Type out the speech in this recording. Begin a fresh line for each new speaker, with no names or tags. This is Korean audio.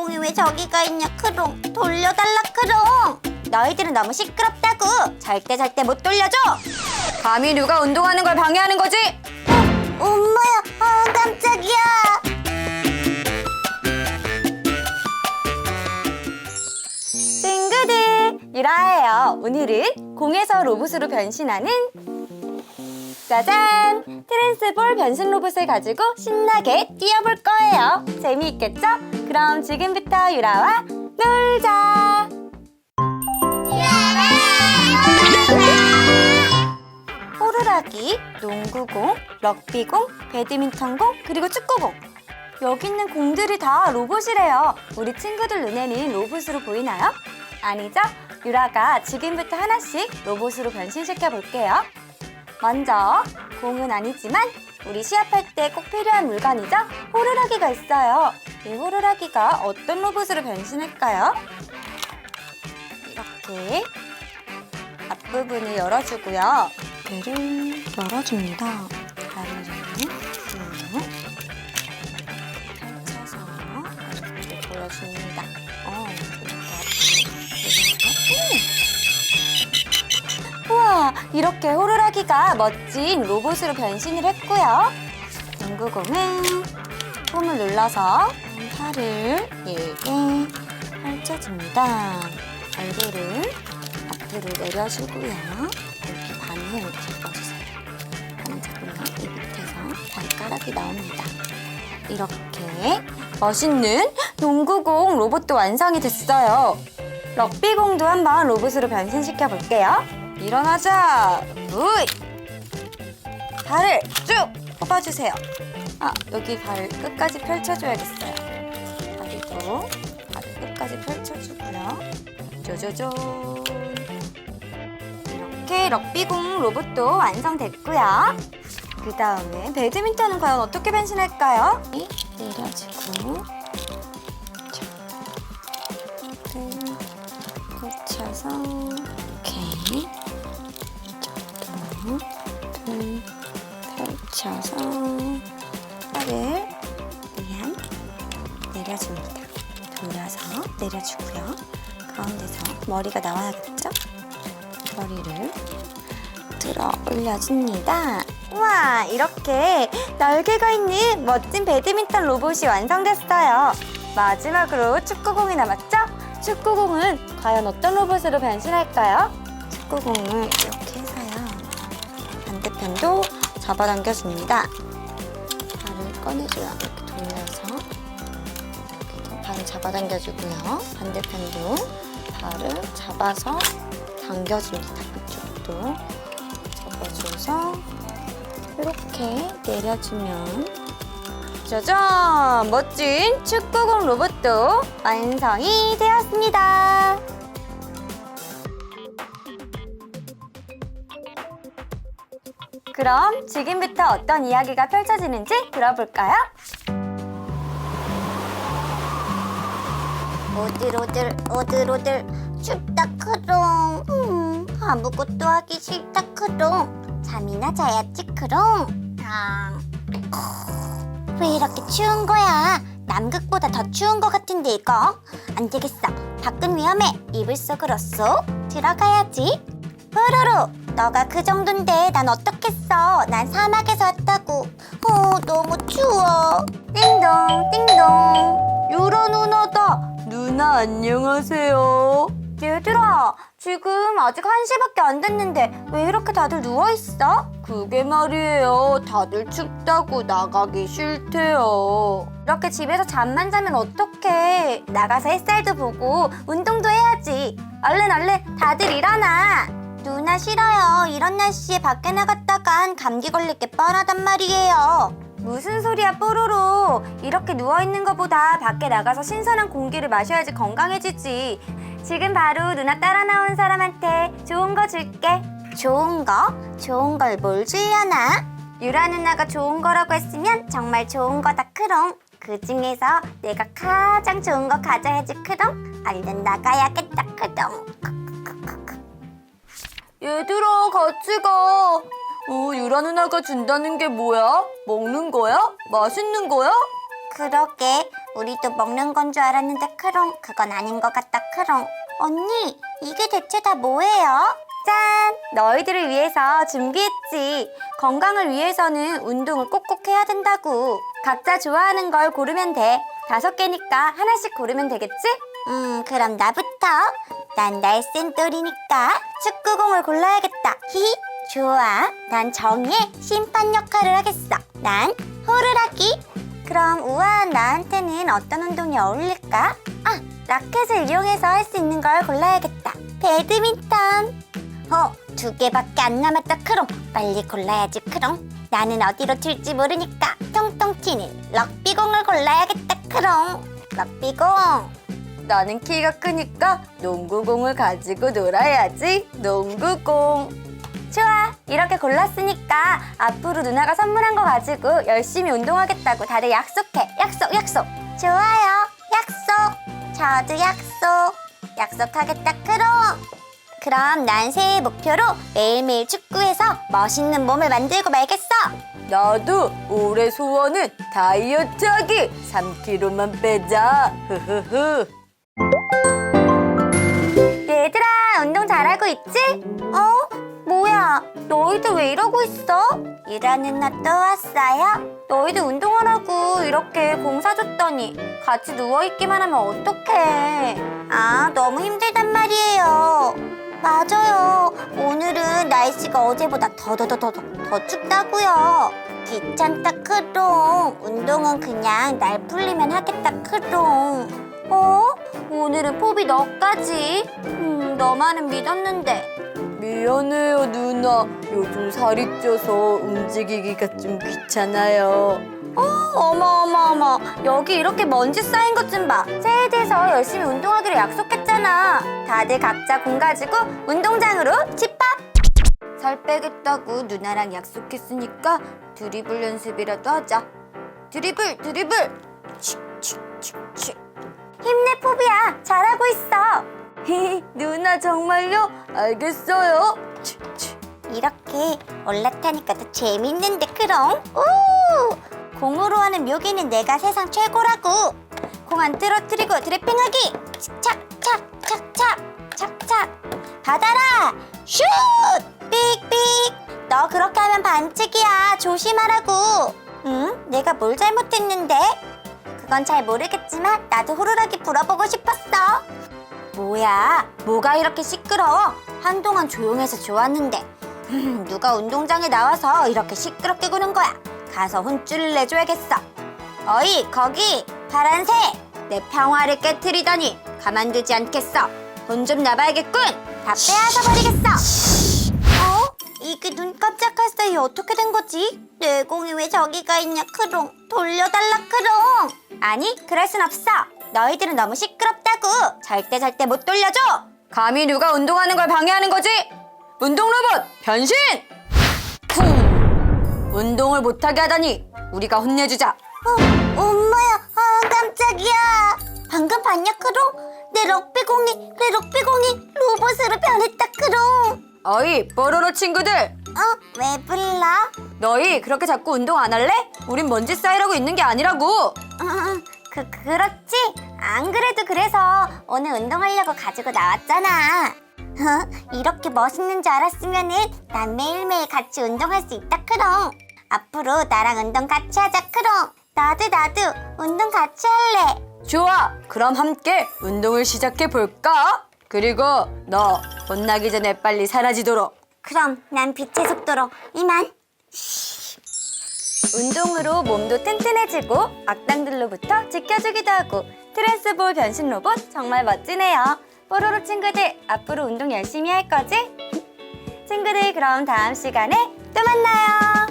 럭비공이 왜 저기가 있냐 크롱 돌려달라 크롱 너희들은 너무 시끄럽다고 잘때못 돌려줘
감히 누가 운동하는 걸 방해하는 거지?
엄마야 아 깜짝이야
친구들 유라예요. 오늘은 공에서 로봇으로 변신하는 짜잔 트랜스볼 변신 로봇을 가지고 신나게 뛰어볼 거예요. 재미있겠죠? 그럼 지금부터 유라와 놀자. 호루라기, 농구공, 럭비공, 배드민턴공, 그리고 축구공. 여기 있는 공들이 다 로봇이래요. 우리 친구들 눈에는 로봇으로 보이나요? 아니죠? 유라가 지금부터 하나씩 로봇으로 변신시켜 볼게요. 먼저 공은 아니지만 우리 시합할 때 꼭 필요한 물건이죠? 호루라기가 있어요. 이 호루라기가 어떤 로봇으로 변신할까요? 이렇게 앞부분을 열어주고요. 배를 열어줍니다. 다리를 쭉 펼쳐서 이렇게 보여줍니다. 어, 이렇게 우와, 이렇게 호루라기가 멋진 로봇으로 변신을 했고요. 농구공은 폼을 눌러서 팔을 길게 펼쳐줍니다. 얼굴을 앞으로 내려주고요. 이렇게 반을 잡아주세요. 반을 잡으면 이 밑에서 발가락이 나옵니다. 이렇게 멋있는 농구공 로봇도 완성이 됐어요. 럭비공도 한번 로봇으로 변신시켜 볼게요. 일어나자. 우이. 발을 쭉 뽑아주세요. 아 여기 발 끝까지 펼쳐줘야겠어요. 다리도 발을 끝까지 펼쳐주고요. 쪼쪼쪼. 이렇게 럭비공 로봇도 완성됐고요. 그 다음에 배드민턴은 과연 어떻게 변신할까요? 내려주고 펼쳐서 이렇게 둘 펼쳐서 내려주고요. 가운데서 머리가 나와야겠죠? 머리를 들어 올려줍니다. 우와, 이렇게 날개가 있는 멋진 배드민턴 로봇이 완성됐어요. 마지막으로 축구공이 남았죠? 축구공은 과연 어떤 로봇으로 변신할까요? 축구공을 이렇게 해서요. 반대편도 잡아당겨줍니다. 발을 꺼내줘요. 이렇게 돌려서 이렇게 잡아당겨주고요. 반대편도 발을 잡아서 당겨줍니다. 이쪽도 접어줘서 이렇게 내려주면 짜잔! 멋진 축구공 로봇도 완성이 되었습니다. 그럼 지금부터 어떤 이야기가 펼쳐지는지 들어볼까요?
오들오들 오들오들 춥다 크롱. 음, 아무것도 하기 싫다 크롱. 잠이나 자야지 크롱. 아, 왜 이렇게 추운 거야? 남극보다 더 추운 거 같은데 이거? 안 되겠어. 밖은 위험해. 이불 속으로 쏙 들어가야지. 뽀로로 너가 그 정도인데 난 어떻겠어? 난 사막에서 왔다고. 어 너무 추워.
띵동 안녕하세요 얘들아 지금 아직 1시밖에 안 됐는데 왜 이렇게 다들 누워있어? 그게 말이에요 다들 춥다고 나가기 싫대요 이렇게 집에서 잠만 자면 어떡해 나가서 햇살도 보고 운동도 해야지 얼른 얼른 다들 일어나
누나 싫어요. 이런 날씨에 밖에 나갔다간 감기 걸릴 게 뻔하단 말이에요.
무슨 소리야 뽀로로 이렇게 누워있는 것보다 밖에 나가서 신선한 공기를 마셔야지 건강해지지 지금 바로 누나 따라 나온 사람한테 좋은 거 줄게
좋은 거? 좋은 걸 뭘 주려나?
유라 누나가 좋은 거라고 했으면
정말 좋은 거다 크롱. 그 중에서 내가 가장 좋은 거 가져야지 크롱. 얼른 나가야겠다 크롱.
얘들아 같이 가 어, 유라 누나가 준다는 게 뭐야? 먹는 거야? 맛있는 거야?
그러게 우리도 먹는 건 줄 알았는데 크롱 그건 아닌 것 같다 크롱 언니 이게 대체 다 뭐예요?
짠! 너희들을 위해서 준비했지. 건강을 위해서는 운동을 꼭꼭 해야 된다고. 각자 좋아하는 걸 고르면 돼. 다섯 개니까 하나씩 고르면 되겠지?
음 그럼 나부터 난 날쌘돌이니까
축구공을 골라야겠다.
히히 좋아. 난 정의의 심판 역할을 하겠어. 난 호루라기. 그럼 우아한 나한테는 어떤 운동이 어울릴까? 아 라켓을 이용해서 할 수 있는 걸 골라야겠다. 배드민턴. 어 두 개밖에 안 남았다 크롱. 빨리 골라야지 크롱. 나는 어디로 튈지 모르니까 통통 튀는 럭비공을 골라야겠다 크롱. 럭비공.
나는 키가 크니까 농구공을 가지고 놀아야지. 농구공. 좋아. 이렇게 골랐으니까 앞으로 누나가 선물한 거 가지고 열심히 운동하겠다고 다들 약속해. 약속, 약속.
좋아요. 약속. 저도 약속. 약속하겠다, 크롱. 그럼 난 새해 목표로 매일매일 축구해서 멋있는 몸을 만들고 말겠어.
나도 올해 소원은 다이어트 하기 3kg만 빼자. 흐흐흐. 얘들아, 운동 잘하고 있지?
어? 뭐야? 너희들 왜 이러고 있어? 일하는 나또 왔어요?
너희들 운동하라고 이렇게 공 사 줬더니 같이 누워있기만 하면 어떡해.
아, 너무 힘들단 말이에요. 맞아요. 오늘은 날씨가 어제보다 더더더더더 더 춥다고요. 귀찮다 크롱. 운동은 그냥 날 풀리면 하겠다 크롱.
어? 오늘은 포비 너까지? 음, 너만은 믿었는데. 미안해요, 누나. 요즘 살이 쪄서 움직이기가 좀 귀찮아요. 어, 어머, 어머, 어머. 여기 이렇게 먼지 쌓인 것 좀 봐. 새해 돼서 열심히 운동하기로 약속했잖아. 다들 각자 공 가지고 운동장으로 집합! 살 빼겠다고 누나랑 약속했으니까 드리블 연습이라도 하자. 드리블, 드리블! 힘내 포비야 잘하고 있어 히히 누나 정말요? 알겠어요 치,
이렇게 올라타니까 더 재밌는데 크롱. 오! 공으로 하는 묘기는 내가 세상 최고라고. 공 안 떨어뜨리고 드래핑하기. 착착착착 착착. 받아라. 슛! 삑삑. 너 그렇게 하면 반칙이야. 조심하라고. 응? 내가 뭘 잘못했는데? 그건 잘 모르겠지만 나도 호루라기 불어보고 싶었어. 뭐야? 뭐가 이렇게 시끄러워? 한동안 조용해서 좋았는데 음, 누가 운동장에 나와서 이렇게 시끄럽게 구는 거야? 가서 혼쭐을 내줘야겠어. 어이 거기 파란색 내 평화를 깨뜨리더니 가만두지 않겠어. 돈 좀 나봐야겠군. 다 빼앗아 버리겠어. 어? 이게 눈 깜짝할 사이 어떻게 된 거지? 내 공이 왜 저기가 있냐 크롱 돌려달라 크롱 아니 그럴 순 없어. 너희들은 너무 시끄럽다고. 절대 절대 못 돌려줘.
감히 누가 운동하는 걸 방해하는 거지? 운동 로봇 변신! 쿵! 운동을 못하게 하다니 우리가 혼내주자.
어, 엄마야. 아 깜짝이야. 방금 봤냐 크롱 내 럭비공이 내 럭비공이 로봇으로 변했다
어이 뽀로로 친구들
어? 왜 불러?
너희 그렇게 자꾸 운동 안 할래? 우린 먼지 쌓이라고 있는 게 아니라고
음, 그, 그렇지? 안 그래도 그래서 오늘 운동하려고 가지고 나왔잖아. 어, 이렇게 멋있는 줄 알았으면은 난 매일매일 같이 운동할 수 있다, 크롱. 앞으로 나랑 운동 같이 하자, 크롱. 나도, 나도 운동 같이 할래.
좋아 그럼 함께 운동을 시작해 볼까? 그리고 너 혼나기 전에 빨리 사라지도록
그럼 난 빛의 속도로 이만.
운동으로 몸도 튼튼해지고 악당들로부터 지켜주기도 하고 트랜스볼 변신 로봇 정말 멋지네요. 뽀로로 친구들 앞으로 운동 열심히 할 거지? 친구들 그럼 다음 시간에 또 만나요.